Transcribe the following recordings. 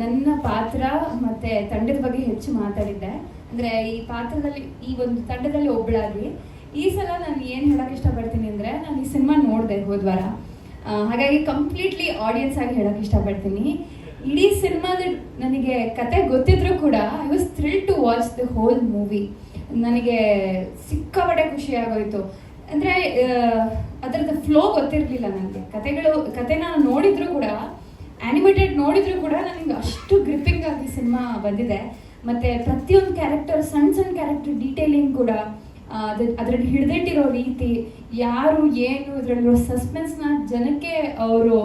ನನ್ನ ಪಾತ್ರ ಮತ್ತೆ ತಂಡದ ಬಗ್ಗೆ ಹೆಚ್ಚು ಮಾತಾಡಿದ್ದೆ. ಅಂದ್ರೆ ಈ ಪಾತ್ರದಲ್ಲಿ, ಈ ಒಂದು ತಂಡದಲ್ಲಿ ಒಬ್ಬಳಾಗಿ ಈ ಸಲ ನಾನು ಏನು ಹೇಳಕ್ ಇಷ್ಟಪಡ್ತೀನಿ ಅಂದ್ರೆ ನಾನು ಈ ಸಿನಿಮಾ ನೋಡಿದೆ ಹೋದ್ವಾರ ಹಾಗಾಗಿ ಕಂಪ್ಲೀಟ್ಲಿ ಆಡಿಯನ್ಸ್ ಆಗಿ ಹೇಳಕ್ ಇಷ್ಟಪಡ್ತೀನಿ. ಇಡೀ ಸಿನಿಮಾದ ನನಗೆ ಕತೆ ಗೊತ್ತಿದ್ರು ಕೂಡ I was thrill to watch the whole movie ನನಗೆ ಸಿಕ್ಕಾಪಟ್ಟೆ ಖುಷಿ ಆಗೋಯ್ತು. ಅಂದರೆ ಅದರದ್ದು ಫ್ಲೋ ಗೊತ್ತಿರಲಿಲ್ಲ ನನಗೆ ಕತೆಗಳು, ಕತೆನ ನೋಡಿದ್ರು ಕೂಡ ಆನಿಮೇಟೆಡ್ ನೋಡಿದ್ರು ಕೂಡ ನನಗೆ ಅಷ್ಟು ಗ್ರಿಪ್ಪಿಂಗ್ ಆಗಿ ಸಿನಿಮಾ ಬಂದಿದೆ. ಮತ್ತೆ ಪ್ರತಿಯೊಂದು ಕ್ಯಾರೆಕ್ಟರ್ ಸಣ್ಣ ಸಣ್ಣ ಕ್ಯಾರೆಕ್ಟರ್ ಡೀಟೇಲಿಂಗ್ ಕೂಡ ಅದರಲ್ಲಿ ಹಿಡಿದಿಟ್ಟಿರೋ ರೀತಿ, ಯಾರು ಏನು ಅದರಲ್ಲಿರೋ ಸಸ್ಪೆನ್ಸ್ನ ಜನಕ್ಕೆ ಅವರು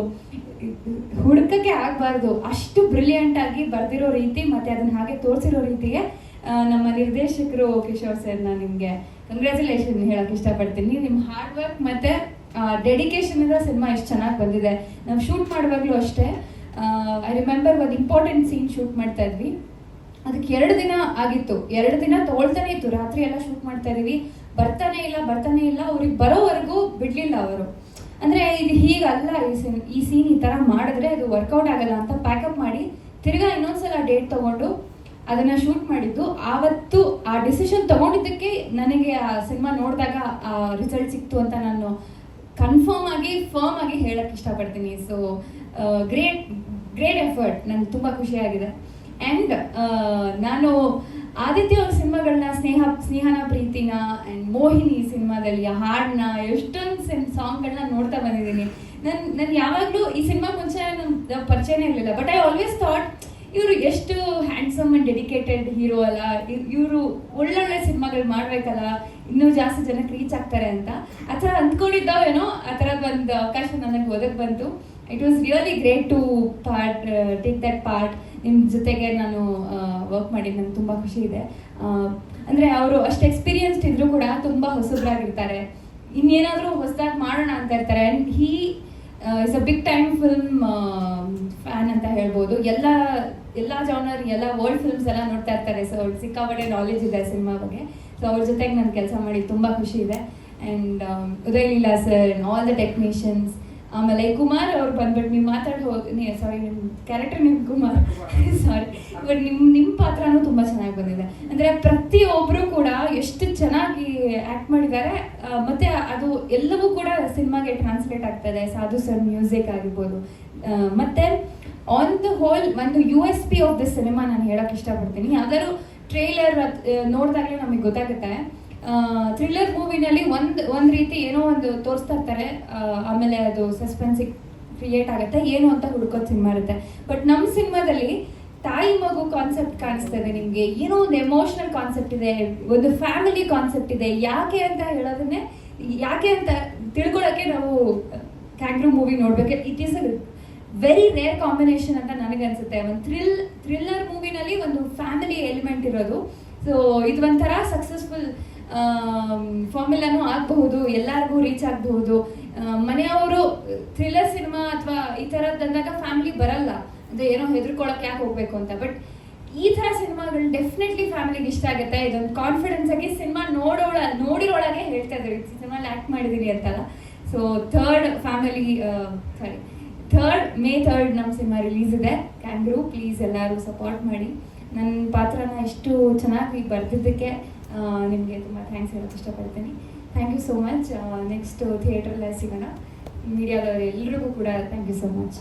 ಹುಡುಕಕ್ಕೆ ಆಗಬಾರ್ದು. ಅಷ್ಟು ಬ್ರಿಲಿಯಂಟ್ ಆಗಿ ಬರ್ದಿರೋ ರೀತಿ, ಮತ್ತೆ ಅದನ್ನ ಹಾಗೆ ತೋರಿಸಿರೋ ರೀತಿಗೆ ನಮ್ಮ ನಿರ್ದೇಶಕರು ಕಿಶೋರ್ ಸರ್ ನಾನು ನಿಮಗೆ ಕಂಗ್ರ್ಯಾಚುಲೇಷನ್ ಹೇಳಕ್ ಇಷ್ಟಪಡ್ತೀನಿ. ನಿಮ್ಮ ಹಾರ್ಡ್ ವರ್ಕ್ ಮತ್ತೆ ಡೆಡಿಕೇಶನ್ ಇರೋ ಸಿನಿಮಾ ಎಷ್ಟು ಚೆನ್ನಾಗಿ ಬಂದಿದೆ. ನಾವು ಶೂಟ್ ಮಾಡುವಾಗಲೂ ಅಷ್ಟೇ ಐ ರಿಮೆಂಬರ್ ಒಂದು ಇಂಪಾರ್ಟೆಂಟ್ ಸೀನ್ ಶೂಟ್ ಮಾಡ್ತಾ ಇದ್ವಿ. ಅದಕ್ಕೆ ಎರಡು ದಿನ ಆಗಿತ್ತು. ಎರಡು ದಿನ ತಗೊಳ್ತಾನೆ ಇತ್ತು. ರಾತ್ರಿ ಎಲ್ಲ ಶೂಟ್ ಮಾಡ್ತಾ ಇದೀವಿ ಬರ್ತಾನೆ ಇಲ್ಲ ಬರ್ತಾನೆ ಇಲ್ಲ. ಅವ್ರಿಗೆ ಬರೋವರೆಗೂ ಬಿಡ್ಲಿಲ್ಲ ಅವರು. ಅಂದ್ರೆ ಇದು ಹೀಗಲ್ಲ, ಈ ಸೀನ್ ಈ ಸೀನ್ ಈ ತರ ಮಾಡಿದ್ರೆ ಅದು ವರ್ಕೌಟ್ ಆಗಲ್ಲ ಅಂತ ಪ್ಯಾಕಪ್ ಮಾಡಿ ತಿರ್ಗಾ ಇನ್ನೊಂದ್ಸಲ ಡೇಟ್ ತಗೊಂಡು ಅದನ್ನ ಶೂಟ್ ಮಾಡಿದ್ದು. ಆವತ್ತು ಆ ಡಿಸಿಷನ್ ತಗೊಂಡಿದ್ದಕ್ಕೆ ನನಗೆ ಆ ಸಿನಿಮಾ ನೋಡಿದಾಗ ಆ ರಿಸಲ್ಟ್ ಸಿಕ್ತು ಅಂತ ನಾನು ಕನ್ಫರ್ಮ್ ಆಗಿ ಫರ್ಮ್ ಆಗಿ ಹೇಳಕ್ ಇಷ್ಟಪಡ್ತೀನಿ. ಸೊ ಗ್ರೇಟ್ ಗ್ರೇಟ್ ಎಫರ್ಟ್ ನಂಗೆ ತುಂಬ ಖುಷಿಯಾಗಿದೆ ಆ್ಯಂಡ್ ನಾನು ಆದಿತ್ಯ ಅವ್ರ ಸಿನಿಮಾಗಳನ್ನ, ಸ್ನೇಹ, ಸ್ನೇಹನ, ಪ್ರೀತಿನ ಆ್ಯಂಡ್ ಮೋಹಿನಿ ಸಿನಿಮಾದಲ್ಲಿ ಹಾಡನ್ನ, ಎಷ್ಟೊಂದು ಸಿನ್, ಸಾಂಗ್ಗಳನ್ನ ನೋಡ್ತಾ ಬಂದಿದ್ದೀನಿ. ನನ್, ನಾನು ಯಾವಾಗಲೂ ಈ ಸಿನಿಮಾ ಮುಂಚೆ ನನ್ನ ಪರಿಚಯನೇ ಇರಲಿಲ್ಲ. ಬಟ್ ಐ ಆಲ್ವೇಸ್ ಥಾಟ್ ಇವರು ಎಷ್ಟು ಹ್ಯಾಂಡ್ಸಮ್ ಅಂಡ್ ಡೆಡಿಕೇಟೆಡ್ ಹೀರೋ ಅಲ್ಲ. ಇವರು ಒಳ್ಳೊಳ್ಳೆ ಸಿನಿಮಾಗಳು ಮಾಡ್ಬೇಕಲ್ಲ, ಇನ್ನೂ ಜಾಸ್ತಿ ಜನಕ್ಕೆ ರೀಚ್ ಆಗ್ತಾರೆ ಅಂತ. ಆ ಥರ ಅಂದ್ಕೊಂಡಿದ್ದಾವೇನೋ ಆ ಥರದ್ದು ಒಂದು ಅವಕಾಶ ನನಗೆ ಒದಗಿ ಬಂತು. It was really great to part take that part ನಿಮ್ಮ ಜೊತೆಗೆ ನಾನು ವರ್ಕ್ ಮಾಡಿದ್ದು ನಂಗೆ ತುಂಬ ಖುಷಿ ಇದೆ. ಅಂದರೆ ಅವರು ಅಷ್ಟು ಎಕ್ಸ್ಪೀರಿಯನ್ಸ್ಡ್ ಇದ್ದರೂ ಕೂಡ ತುಂಬ ಹೊಸಬ್ರಾಗಿರ್ತಾರೆ. ಇನ್ನೇನಾದರೂ ಹೊಸದಾಗಿ ಮಾಡೋಣ ಅಂತ ಇರ್ತಾರೆ. And he is a big time film fan ಅಂತ ಹೇಳ್ಬೋದು. ಎಲ್ಲ ಎಲ್ಲ ಜಾನರ್ ಎಲ್ಲ ವರ್ಲ್ಡ್ ಫಿಲ್ಮ್ಸ್ ಎಲ್ಲ ನೋಡ್ತಾ ಇರ್ತಾರೆ. ಸೊ ಅವ್ರಿಗೆ ಸಿಕ್ಕಾಪಟ್ಟೆ ನಾಲೆಜ್ ಇದೆ ಸಿನಿಮಾ ಬಗ್ಗೆ. ಸೊ ಅವ್ರ ಜೊತೆಗೆ ನಾನು ಕೆಲಸ ಮಾಡಿ, ತುಂಬ ಖುಷಿ ಇದೆ. And Uday Leela sir all the technicians ಆಮೇಲೆ ಕುಮಾರ್ ಅವ್ರು ಬಂದ್ಬಿಟ್ಟು ನೀವು ಮಾತಾಡಿ ಹೋಗಿ ಸಾರಿ ನಿಮ್ಮ ಕ್ಯಾರೆಕ್ಟರ್ ನಿಮ್ಮ ಕುಮಾರ್. ಸಾರಿ ಬಟ್ ನಿಮ್ಮ ನಿಮ್ಮ ಪಾತ್ರನೂ ತುಂಬ ಚೆನ್ನಾಗಿ ಬಂದಿದೆ. ಅಂದರೆ ಪ್ರತಿಯೊಬ್ಬರು ಕೂಡ ಎಷ್ಟು ಚೆನ್ನಾಗಿ ಆ್ಯಕ್ಟ್ ಮಾಡಿದ್ದಾರೆ. ಮತ್ತು ಅದು ಎಲ್ಲವೂ ಕೂಡ ಸಿನಿಮಾಗೆ ಟ್ರಾನ್ಸ್ಲೇಟ್ ಆಗ್ತದೆ. ಸಾಧು ಸರ್ ಮ್ಯೂಸಿಕ್ ಆಗಿರ್ಬೋದು. ಮತ್ತೆ ಆನ್ ದ ಹೋಲ್ ಒಂದು U S P of the cinema ನಾನು ಹೇಳಕ್ ಇಷ್ಟಪಡ್ತೀನಿ. ಯಾವ್ದಾದ್ರು ಟ್ರೇಲರ್ ನೋಡಿದಾಗಲೇ ನಮಗೆ ಗೊತ್ತಾಗುತ್ತೆ. ಥ್ರಿಲ್ಲರ್ ಮೂವಿನಲ್ಲಿ ಒಂದು ಒಂದು ರೀತಿ ಏನೋ ಒಂದು ತೋರಿಸ್ತಾ ಇರ್ತಾರೆ. ಆಮೇಲೆ ಅದು ಸಸ್ಪೆನ್ಸಿಗೆ ಕ್ರಿಯೇಟ್ ಆಗುತ್ತೆ. ಏನು ಅಂತ ಹುಡುಕೋ ಸಿನಿಮಾ ಇರುತ್ತೆ. ಬಟ್ ನಮ್ಮ ಸಿನಿಮಾದಲ್ಲಿ ತಾಯಿ ಮಗು ಕಾನ್ಸೆಪ್ಟ್ ಕಾಣಿಸ್ತದೆ ನಿಮಗೆ. ಏನೋ ಒಂದು ಎಮೋಷನಲ್ ಕಾನ್ಸೆಪ್ಟ್ ಇದೆ. ಒಂದು ಫ್ಯಾಮಿಲಿ ಕಾನ್ಸೆಪ್ಟ್ ಇದೆ. ಯಾಕೆ ಅಂತ ಹೇಳೋದನ್ನೇ, ಯಾಕೆ ಅಂತ ತಿಳ್ಕೊಳ್ಳೋಕ್ಕೆ ನಾವು ಕ್ಯಾಂಗ್ರೂ ಮೂವಿ ನೋಡ್ಬೇಕು. It is a very rare combination ಅಂತ ನನಗೆ ಅನ್ಸುತ್ತೆ ಒಂದು ಥ್ರಿಲ್ ಥ್ರಿಲ್ಲರ್ ಮೂವಿನಲ್ಲಿ ಒಂದು ಫ್ಯಾಮಿಲಿ ಎಲಿಮೆಂಟ್ ಇರೋದು. ಸೊ ಇದು ಒಂಥರ ಸಕ್ಸಸ್ಫುಲ್ ಫಾರ್ಮುಲಾನು ಆಗಬಹುದು, ಎಲ್ಲರಿಗೂ ರೀಚ್ ಆಗಬಹುದು. ಮನೆಯವರು ಥ್ರಿಲ್ಲರ್ ಸಿನಿಮಾ ಅಥವಾ ಈ ಥರದ್ದು ಅಂದಾಗ ಫ್ಯಾಮಿಲಿ ಬರಲ್ಲ. ಅಂದರೆ ಏನೋ ಹೆದರ್ಕೊಳಕ್ಕೆ ಯಾಕೆ ಹೋಗ್ಬೇಕು ಅಂತ. ಬಟ್ ಈ ಥರ ಸಿನಿಮಾಗಳು ಡೆಫಿನೆಟ್ಲಿ ಫ್ಯಾಮಿಲಿಗೆ ಇಷ್ಟ ಆಗುತ್ತೆ. ಇದೊಂದು ಕಾನ್ಫಿಡೆನ್ಸ್ ಆಗಿ ಸಿನಿಮಾ ನೋಡೋಳ, ನೋಡಿರೋಳಗೆ ಹೇಳ್ತಾ ಇದ್ದೀವಿ ಸಿನಿಮಾಲಿ ಆ್ಯಕ್ಟ್ ಮಾಡಿದೀವಿ ಅಂತಲ್ಲ. So third family sorry third May third ನಮ್ಮ ಸಿನಿಮಾ ರಿಲೀಸ್ ಇದೆ. ಕ್ಯಾಂಗ್ರೂ ಪ್ಲೀಸ್ ಎಲ್ಲರೂ ಸಪೋರ್ಟ್ ಮಾಡಿ. ನನ್ನ ಪಾತ್ರನ ಎಷ್ಟು ಚೆನ್ನಾಗಿ ಬರೆದಿದ್ದಕ್ಕೆ ನಿಮಗೆ ತುಂಬ ಥ್ಯಾಂಕ್ಸ್ ಹೇಳೋಕ್ಕೆ ಇಷ್ಟಪಡ್ತೀನಿ. Thank you so much next ಥಿಯೇಟ್ರಲ್ಲೇ ಸಿಗೋಣ. ಮೀಡಿಯಾದವರು ಎಲ್ರಿಗೂ ಕೂಡ ಥ್ಯಾಂಕ್ ಯು ಸೋ ಮಚ್